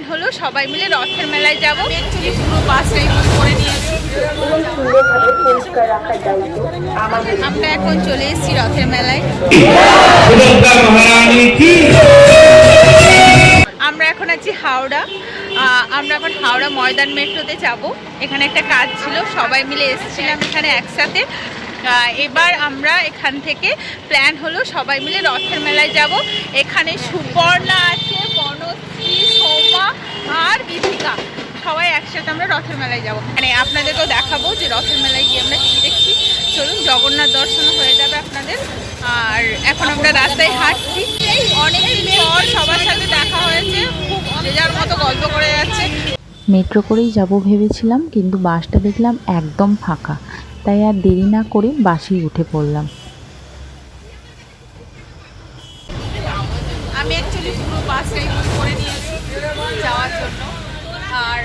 Plan হলো সবাই মিলে রথের মেলায় যাব। পুরো বাসটাই করে নিয়েছি আমরা এখন চলে এসেছি রথের মেলায়। আমরা এখন আছি হাওড়া। আমরা এখন হাওড়া ময়দান মেট্রোতে যাব। এখানে একটা কাজ ছিল, সবাই মিলে এসেছিলাম এখানে একসাথে। এবার আমরা এখান থেকে প্ল্যান হলো সবাই মিলে রথের মেলায় যাব। এখানে সুপর্ণা আছে সৌমা আর বিধিকা। সবাই একসাথে আমরা রথের মেলায় যাব। মানে আপনাদেরকেও দেখাবো যে রথের মেলায় গিয়ে আমরা কী দেখছি। চলুন জগন্নাথ দর্শন হয়ে যাবে আপনাদের। আর এখন আমরা রাস্তায় হাঁটছি। অনেকদিন পর সবার সাথে দেখা হয়েছে। খুব যার মতো গল্প করে যাচ্ছে। মেট্রো করেই যাব ভেবেছিলাম কিন্তু বাসটা দেখলাম একদম ফাঁকা। তাই আর দেরি না করে বাসেই উঠে পড়লাম। আমি অ্যাকচুয়ালি পুরো বাসটাই করে নিয়েছি। যাওয়ার জন্য, আর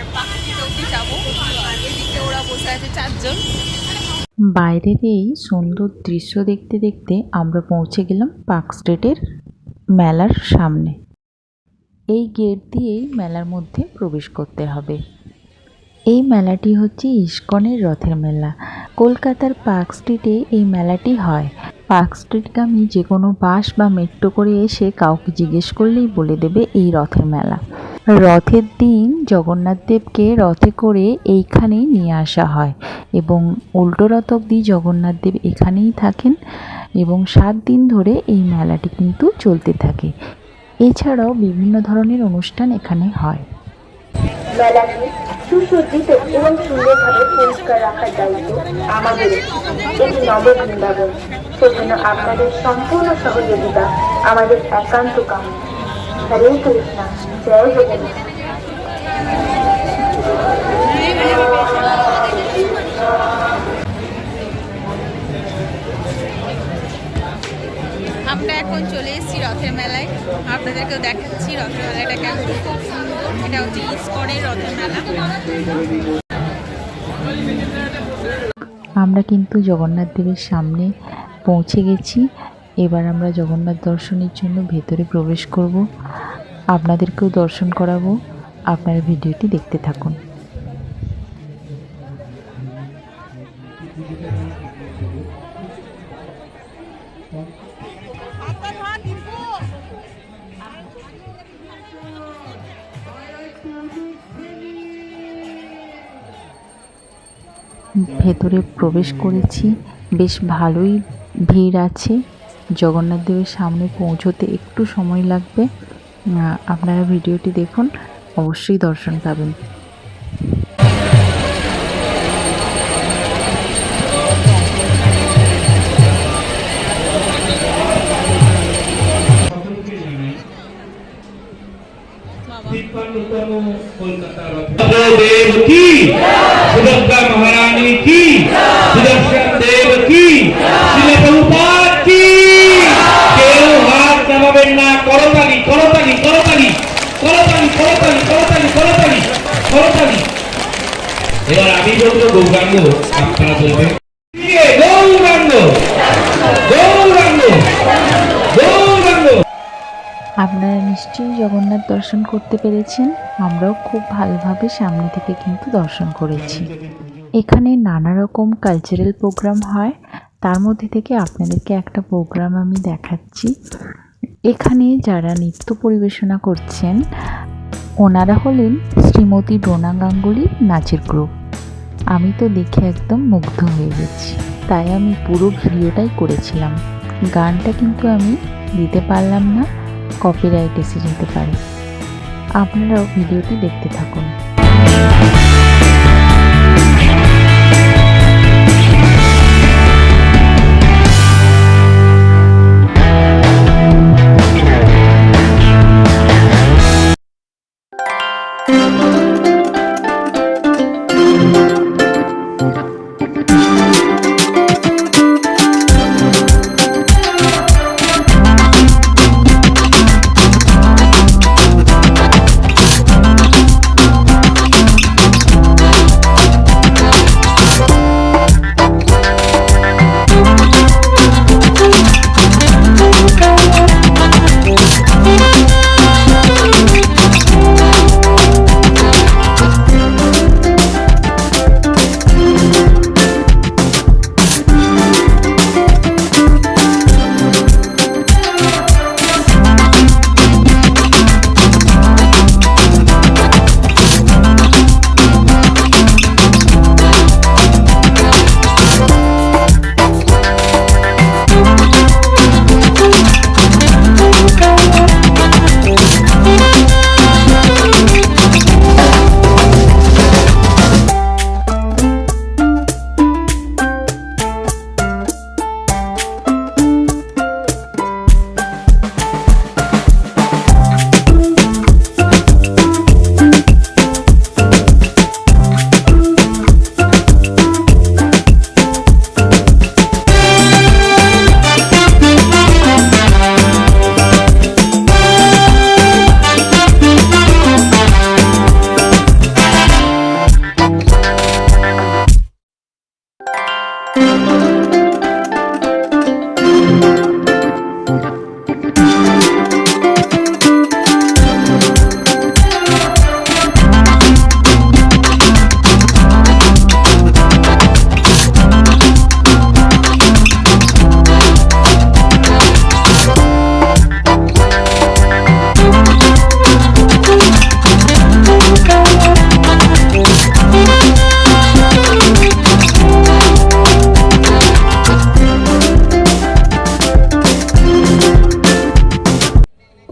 আর ওরা বসে আছে চারজন। বাইরের এই সুন্দর দৃশ্য দেখতে দেখতে আমরা পৌঁছে গেলাম পার্ক স্ট্রিটের মেলার সামনে। এই গেট দিয়েই মেলার মধ্যে প্রবেশ করতে হবে। এই মেলাটি হচ্ছে ইস্কনের রথের মেলা। কলকাতার পার্ক স্ট্রিটে এই মেলাটি হয়। পার্ক স্ট্রিটগামী যে কোনো বাস বা মেট্রো করে এসে কাউকে জিজ্ঞেস করলেই বলে দেবে এই রথের মেলা। রথের দিন জগন্নাথ দেবকে রথে করে এইখানেই নিয়ে আসা হয় এবং উল্টো রথ অব্দি জগন্নাথ দেব এখানেই থাকেন এবং সাত দিন ধরে এই মেলাটি কিন্তু চলতে থাকে। এছাড়াও বিভিন্ন ধরনের অনুষ্ঠান এখানে হয়। সুসজ্জিত এবং সুন্দরভাবে পরিষ্কার রাখার দায়িত্ব আমাদের এটি নব বৃন্দাবন সেজন্য আপনাদের সম্পূর্ণ সহযোগিতা আমাদের একান্ত কাম্য। আমরা এখন চলে এসেছি রথের মেলায়। আপনাদেরকেও দেখাচ্ছি রথের মেলাটা কেমন। খুব সুন্দর। এটা হচ্ছে ইস্কনের রথের মেলা। আমরা কিন্তু জগন্নাথ দেবের সামনে পৌঁছে গেছি। এবার আমরা জগন্নাথ দর্শনের জন্য ভেতরে প্রবেশ করব। আপনাদেরকেও দর্শন করাবো। আপনারা ভিডিওটি দেখতে থাকুন। ভেতরে প্রবেশ করেছি। বেশ ভালোই ভিড় আছে। জগন্নাথ দেবের সামনে পৌঁছতে একটু সময় লাগবে আপনারা ভিডিওটি দেখুন, অবশ্যই দর্শন পাবেন। তিপ্পান্নতম কলকাতা দেব কি সুভদ্রা মহারানী কি সুদর্শন দেব কি শিল প্রভুপাদ কি কেউ হাত নামাবেন না করতালি করতালি করতালি এবার আমি গৌরাঙ্গ, আপনারা বলবেন। গৌরাঙ্গ গৌরাঙ্গ আপনারা নিশ্চয়ই জগন্নাথ দর্শন করতে পেরেছেন। আমরাও খুব ভালোভাবে সামনে থেকে কিন্তু দর্শন করেছি। এখানে নানা রকম কালচারাল প্রোগ্রাম হয়। তার মধ্যে থেকে আপনাদেরকে একটা প্রোগ্রাম আমি দেখাচ্ছি। এখানে যারা নৃত্য পরিবেশনা করছেন ওনারা হলেন শ্রীমতী ডোনা গাঙ্গুলির নাচের গ্রুপ। আমি তো দেখে একদম মুগ্ধ হয়ে গেছি। তাই আমি পুরো ভিডিওটাই করেছিলাম। গানটা কিন্তু আমি দিতে পারলাম না কপিরাইট এসে যেতে পারে। আপনারাও ভিডিওটি দেখতে থাকুন।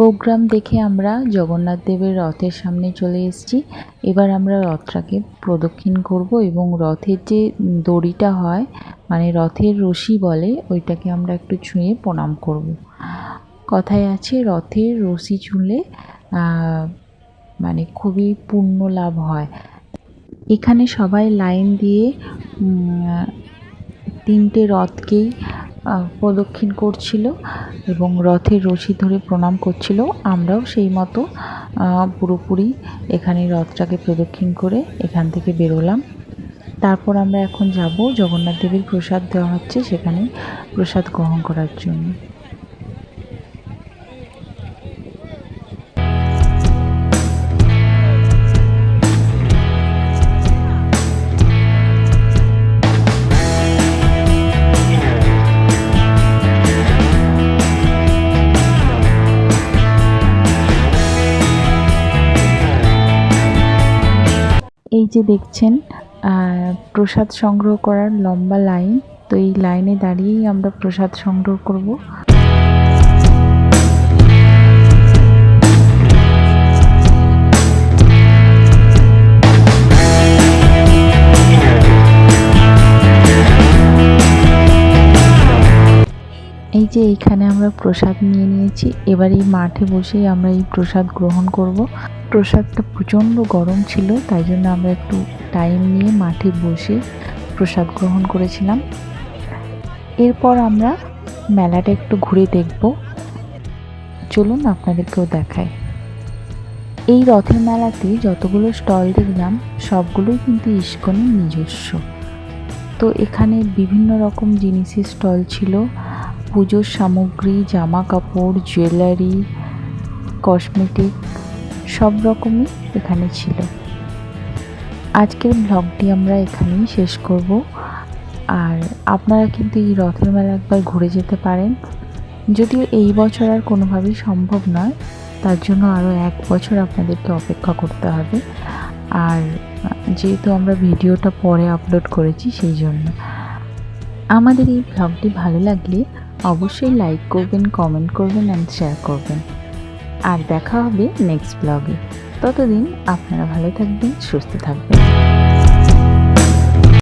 প্রোগ্রাম দেখে আমরা জগন্নাথ দেবের রথের সামনে চলে এসেছি। এবার আমরা রথটাকে প্রদক্ষিণ করব এবং রথের যে দড়িটা হয় মানে রথের রশি বলে, ওইটাকে আমরা একটু ছুঁয়ে প্রণাম করব। কথায় আছে, রথের রশি ছুঁলে মানে খুবই পুণ্য লাভ হয়। এখানে সবাই লাইন দিয়ে তিনটে রথকেই প্রদক্ষিণ করছিল এবং রথের রশি ধরে প্রণাম করছিল। আমরাও সেই মতো পুরোপুরি এখানে রথটাকে প্রদক্ষিণ করে এখান থেকে বেরোলাম। তারপর আমরা এখন যাব জগন্নাথ দেবের প্রসাদ দেওয়া হচ্ছে সেখানে প্রসাদ গ্রহণ করার জন্য। যে দেখছেন প্রসাদ সংগ্রহ করার লম্বা লাইন, তো এই লাইনে দাঁড়িয়েই আমরা প্রসাদ সংগ্রহ করব। এই যে এইখানে আমরা প্রসাদ নিয়ে নিয়েছি, এবার এই মাঠে বসেই আমরা এই প্রসাদ গ্রহণ করব। প্রসাদটা প্রচণ্ড গরম ছিল, তাই জন্য আমরা একটু টাইম নিয়ে মাঠে বসে প্রসাদ গ্রহণ করেছিলাম। এরপর আমরা মেলাটা একটু ঘুরে দেখব। চলুন আপনাদেরকেও দেখায় এই রথের মেলাতে যতগুলো স্টল দেখলাম, সবগুলোই কিন্তু ইস্কনের নিজস্ব। তো এখানে বিভিন্ন রকম জিনিসের স্টল ছিল। পুজোর সামগ্রী, জামা কাপড়, জুয়েলারি কসমেটিক সব রকমই এখানে ছিল। আজকের ব্লগটি আমরা এখানেই শেষ করব। আর আপনারা কিন্তু এই রথের মেলা একবার ঘুরে যেতে পারেন। যদিও এই বছর আর কোনোভাবেই সম্ভব নয়, তার জন্য আরও এক বছর আপনাদেরকে অপেক্ষা করতে হবে। আর যেহেতু আমরা ভিডিওটা পরে আপলোড করেছি, সেই জন্য। আমাদের এই ব্লগটি ভালো লাগলে অবশ্যই লাইক করবেন কমেন্ট করবেন অ্যান্ড শেয়ার করবেন। আর দেখা হবে নেক্সট ব্লগে ততদিন আপনারা ভালো থাকবেন সুস্থ থাকবেন।